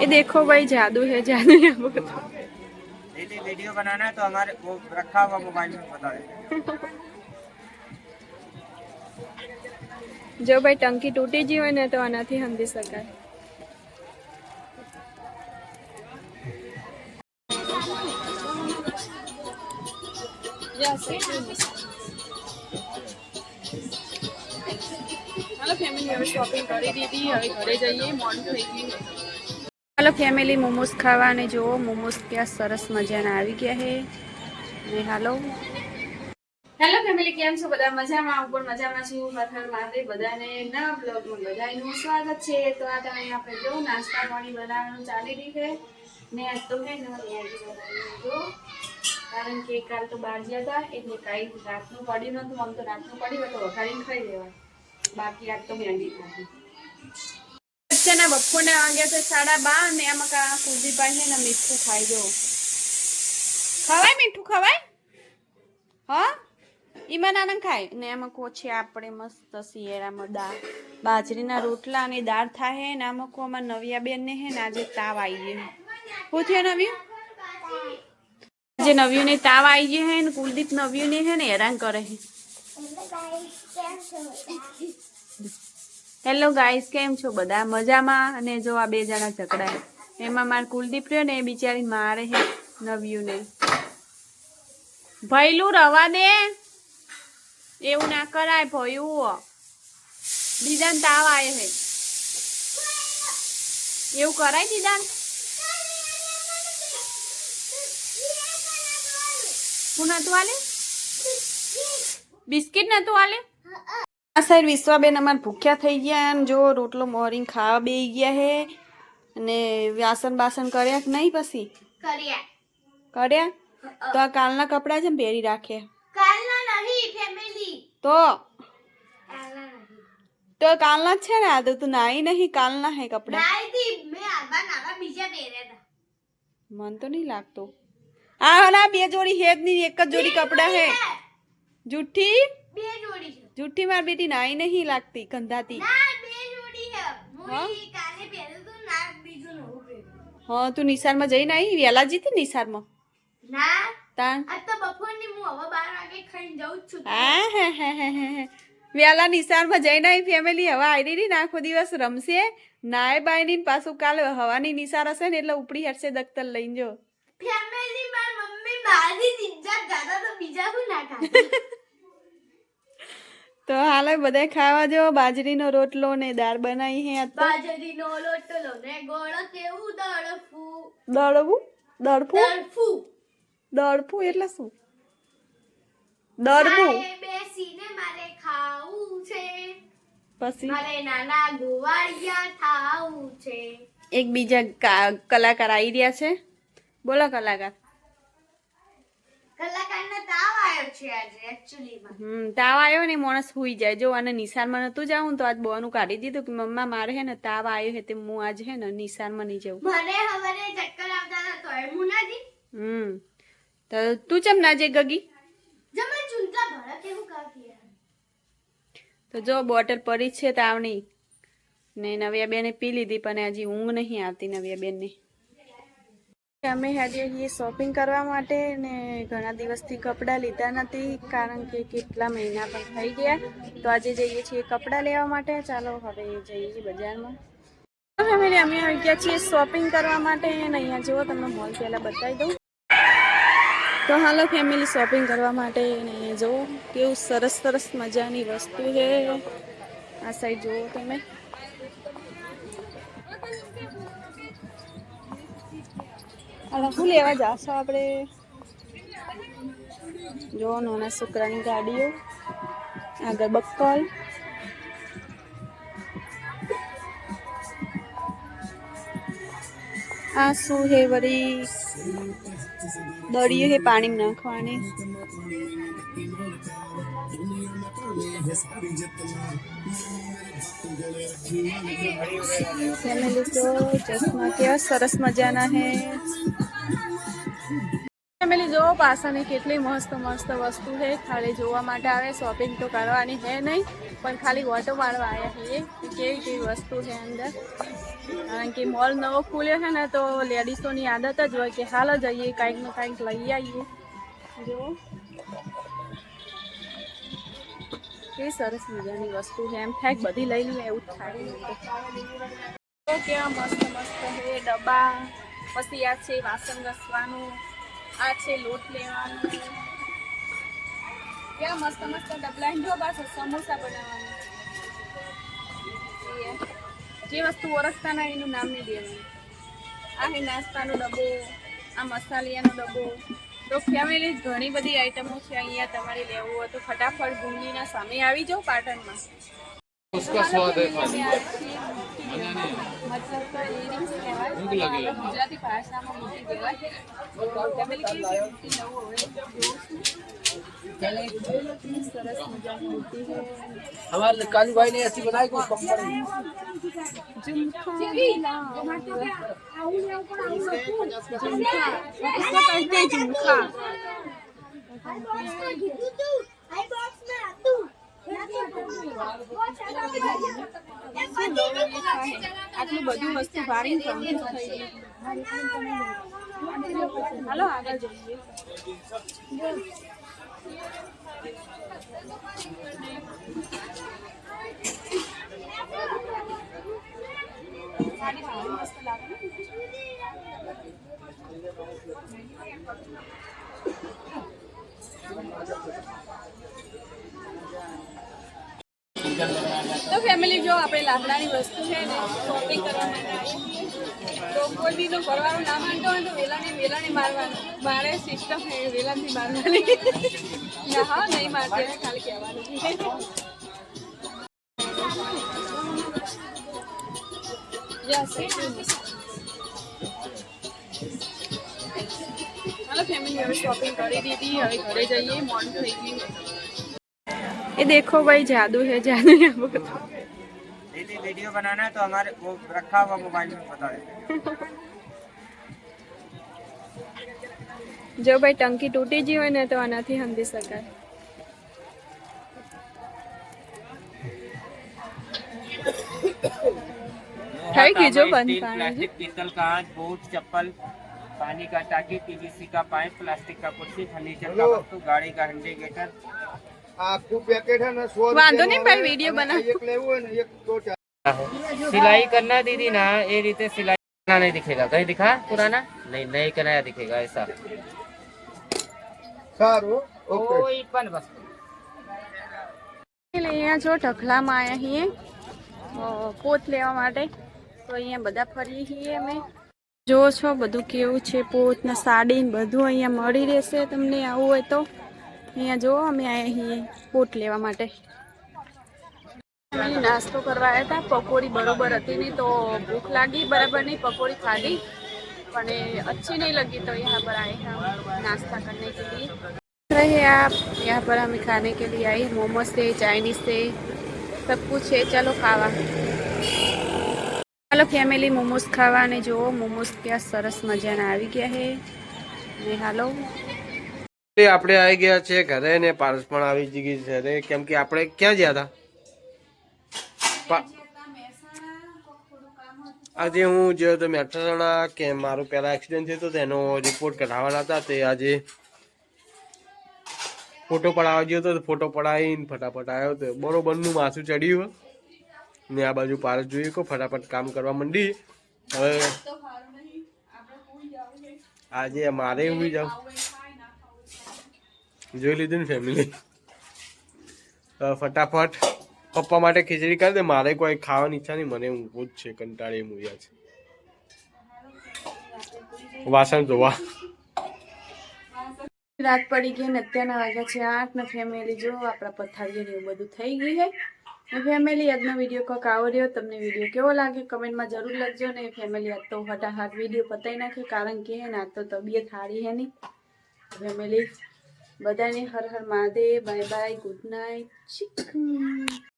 ये देखो भाई जादू है जादू है वो तो। यदि वीडियो बनाना है तो हमारे वो रखा हुआ मोबाइल में बता देते જો ભાઈ ટંકી તૂટી ગઈ હોય ને તો આનાથી સમજી શકાય હાલો ફેમિલી હવે શોપિંગ કરી દીધી હવે ઘરે જઈએ મોડું થઈ ગયું હાલો, ફેમિલી મોમોસ ખાવા અને જુઓ. મોમોસ ક્યાં સરસ મજાના આવી ગયા છે અને હાલો. હેલો, ફેમિલી, કેમ છો? બધા મજામાં? હું પણ મજામાં છું. હર માટે બધાને નવા બ્લોગમાં બધાનું સ્વાગત છે. તો આ તમે આપણે જો નાસ્તા પાણી બનાવવાનું ચાલી રહી છે. ને આજ તો મેં ને મેગી બનાવી કારણ કે કાલ તો બહાર ગયા હતા, એટલે કાંઈ રાતનું પડ્યું નહોતું. આમ તો રાતનું પડ્યું તો વઘારીને ખાઈ લેવાય બાકી આજ તો મેગી ખાધી. વચ્ચેના બપોરના વાગ્યા છે સાડા બાર ને એમાં કા કુલદીપભાઈ છે ને મીઠું ખાઈ જો ખવાય મીઠું ખવાય? હા? એમાં નાના ખાય? ને એમાં કોછી આપણે મસ્ત શિયાળામાં દાળ બાજરીના રોટલા અને દાળ થાય ને આમાં કોમાં નવિયા બેન ને હે ને આજે તાવ આવી ગયો હું. થયો નવ્યું? આજે નવ્યું ને તાવ આવી ગયો હે ને, કુલદીપ નવ્યું ને હે ને હેરાન કરે હે. હેલો ગાઈસ, કેમ છો? બધા મજામાં? અને જો આ બે જણા ઝઘડા એમાં માર કુલદીપ રહ્યો ને એ બિચારી મારે હે નવ્યું ને ભયલું રવા દે. એવું ના કરાય ભયું દીદાન તાવ આવે હે. એવું કરાય દીદાન હું નતું આલે? બિસ્કિટ નતું આલે? આ સાઈડ વિશ્વાબેન અમાર ભૂખ્યા થઈ ગયા અને જો રોટલો મોરીને ખાવા બે ગયા હે. અને વાસણ બાસણ કર્યા કે નહીં પછી? કર્યા. કર્યા? તો આ કાલના કપડાં જેમ પહેરી રાખ્યા કાલના નહીં ફેમિલી તો? તો કાલના જ છે ને આ તો તું નાઈ નહીં કાલના હે કપડા. મેં આવા નાવા બીજા પહેર્યા મન તો નહીં લાગતો. આ ના બે જોડી હે જ નહીં એક જ જોડી કપડા હે. જુઠ્ઠી? બે જોડી છે. જુઠ્ઠી માર બેટી નાઈ નહીં લાગતી બે હા? તું નિસારમાં જઈને આવી વેલા જીતી નિસારમાં ના. તાણ આ તો બપોરની હું હવે બાર વાગે ખાઈને જાઉં છું. હા હે હે હે હે હે. જઈને આવી ફેમિલી હવે આવી રહી આખો દિવસ રમશે. નાય બાય ને પાછું કાલ હવાની નિસાર હશે ને એટલે ઉપડી હટશે દખ્તર લઈને જો. ફેમિલી માર મમ્મી મારી ઇજ્જત ગાતા તો બીજા શું ના ખાતા તો હાલે બધા ખાવા જો બાજરીનો રોટલો ને દાળ બનાવી હે બાજરીનો રોટલો ને ગોળ કેવું દળફું? દળવું? દળફું? દળફું. દળફું એટલે શું? દળવું. બેસીને મારે ખાવું છે. પછી? મારે નાના ગોવાળિયા થાવું છે. એક બીજા કા- કલાકાર આવી રહ્યા છે. બોલો કલાકાર કલાકારનો તાવ આવ્યો છે આજે એકચ્યુઅલીમાં હમ તાવ આવ્યો ને માણસ સુઈ જાય. જો અને નિશાનમાં નતું જાઉં તો આજ બોનું કાઢી દીધું કે મમ્મા મારે હે ને તાવ આવ્યો હે તે હું આજ હે ને નિશાનમાં નહીં જવું મને હવારે ચક્કર આવતા હતા તોય હું ના જી. હમ તો તું ચમ ના જે ગગી? જમે ચૂંટા ભરા કેવું કાકી તો જો બોટલ પડી છે તાવની ને નવ્યા બેને પી લીધી પણ હજી ઊંઘ નહીં આવતી નવ્યા બેનને અમે આજે છીએ શોપિંગ કરવા માટે ને ઘણા દિવસથી કપડાં લીધા નથી, કારણ કે કેટલા મહિના પણ થઈ ગયા. તો આજે જઈએ છીએ કપડાં લેવા માટે. ચાલો હવે જઈએ છીએ બજારમાં ફેમિલી અમે આવી ગયા છીએ શોપિંગ કરવા માટે અને અહીંયા જુઓ તમને મોલ પહેલાં બતાવી દઉં. તો હાલો ફેમિલી શોપિંગ કરવા માટે ને જુઓ કેવું સરસ સરસ મજાની વસ્તુ છે. આ સાઈડ જુઓ તમે. હવે શું લેવા જાશો આપણે? જો નોના છોકરાની ગાડીઓ આગળ બક્કલ. આ શું હે વળી દળીએ હે પાણી નાખવાની. ફેમિલી તો ચશ્મા કેવા સરસ મજાના હે. ફેમિલી જોવો પાસાની કેટલી મસ્ત મસ્ત વસ્તુ છે. ખાલી જોવા માટે આવે શોપિંગ તો કરવાની છે નહીં, પણ ખાલી ઓટો મારવા આવ્યા છીએ. કેવી કેવી વસ્તુ છે અંદર. કારણ કે મોલ નવો ખુલ્યો છે ને, તો લેડીઝોની આદત જ હોય કે હાલ જઈએ કાંઈક ને કાંઈક લઈ આવીએ. જુઓ. કેવી સરસ મજાની વસ્તુ છે. એમ થાય બધી લઈ લઈએ, એવું જ થાય. કેવા મસ્ત મસ્ત છે, ડબ્બા. પછી આ છે, વાસણ ઘસવાનું. આ છે લોટ લેવાનો. ક્યાં મસ્ત મસ્ત ડબલા જો પાછો સમોસા બનાવવાનું. જે વસ્તુ ઓળખતા ના એનું નામ નહીં દેવાનું આ હે નાસ્તાનો ડબ્બો, આ મસાલિયાનો ડબ્બો. તો ફેમિલી ઘણી બધી આઈટમો છે, અહીંયા તમારે લેવું હોય તો ફટાફટ ગુંગીના સામે આવી જાઓ પાટણમાં. उसका स्वाद है खाली મતલબ તો earrings કહેવાય. ગુજરાતી ભાષામાં બુટ્ટી કહેવાય. ફેમિલી કેવી છે બુટ્ટી લઉં હવે જોઉં છું. સરસ મજાની બુટ્ટી છે. हमारे कालू भाई ने ऐसी बनाई कोई कंपनी ઝુમખા આટલું બધું વસ્તુ ભારી હાલો આગળ જઈએ સાડી ભારી? તો ફેમિલી જો આપણે લાકડાની વસ્તુ છે ને શોપિંગ કરવા માટે તો કોઈ બી કરવાનું ના માનતો હોય તો વેલાને વેલાને મારવાનું. મારે સિસ્ટમ છે, વેલાથી મારવાની. ના, હા, નહીં મારતી ખાલી કહેવાનું. હાલો ફેમિલી હવે શોપિંગ કરી દીધી, હવે ઘરે જઈએ, મોડું થઈ ગયું. ये देखो भाई जादू है जादू यहाँ पर दीदी वीडियो बनाना है तो हमारे वो रखा हुआ मोबाइल में बता देते જો ભાઈ ટંકી તૂટી ગઈ હોય ને તો આનાથી સમજી શકાય થઈ ગયું જો બંધ स्टील, પાણી प्लास्टिक पीतल कांच बूट चप्पल पानी का टाकी पीवीसी का पाइप प्लास्टिक का कुर्सी फर्नीचर का वस्तु गाड़ी का इंडिकेटर આખું પેકેટ है ना સો વાંધો નહીં ભાઈ વિડીયો બના એક લેવું હોય ને એક તો ચાલે. सिलाई करना दीदी ना ये रीते सिलाई करना नहीं दिखेगा कहीं दिखा पुराना नहीं नहीं कराया दिखेगा ऐसा સારું ઓકે कोई पण वस्तु એટલે અહીંયા જો ઢખલામાં આવ્યા છીએ અ, પોત લેવા માટે તો અહીંયા બધા ફરીએ છીએ અમે જો છો બધું કેવું છે પોત ને સાડી ને બધું અહીંયા મળી રહેશે તમને આવું હોય તો અહીંયા જો અમે આવ્યા છીએ પોત લેવા માટે અમે નાસ્તો કરવા આવ્યા હતા પકોડી બરોબર હતી નહીં તો ભૂખ લાગી બરાબર નહીં પકોડી ખાધી પણ એ अच्छी नहीं लगी तो यहाँ पर आए हैं हम नाश्ता करने के लिए रहे आप यहाँ पर हमें खाने के लिए आई मोमोज से चाइनीज से सब कुछ है चलो खावा ચાલો ફેમિલી મોમોસ ખાવા અને જુઓ મોમોસ ક્યાં સરસ મજાના આવી ગયા છે ને હાલો એ આપણે આવી ગયા છે ઘરે ને પારસ પણ આવી જ ગઈ છે અરે કેમ કે આપણે ક્યાં ગયા હતા આજે હું જે તો મહેસાણા કે મારું પહેલા એક્સિડન્ટ થયો હતો તેનો રિપોર્ટ કઢાવવાના હતા તે આજે ફોટો પડાવવા ગયો હતો તો ફોટો પડાવીને ફટાફટ આવ્યો હતો બરોબરનું માથું ચડ્યું ને આ બાજુ પારસ જોઈએ કો ફટાફટ કામ કરવા માંડી. હવે આજે મારે હું જાઉં? જોઈ લીધું ને ફેમિલી ફટાફટ પપ્પા માટે ખીચડી કરી દે. મારે કોઈ ખાવાની ઈચ્છા નહીં. મને ઊંઘવું જ છે, કંટાળી મૂવ્યા છે. વાસણ ધોવા. રાત પડી ગઈ ને અત્યારના વાગ્યા છે આઠ ને ફેમિલી જો આપણા પથારીએ ને એવું બધું થઈ ગયું છે. ને ફેમિલી આજનો વીડિયો કોક આવો રહ્યો. તમને વીડિયો કેવો લાગ્યો? કમેન્ટમાં જરૂર લખજો ને. ફેમિલી આજ તો ફટાફટ વીડિયો પતાવી નાખ્યો. કારણ કે ને આજ તો તબિયત સારી હે નહીં. ફેમિલી બધાને Har Har Mahadev bye bye good night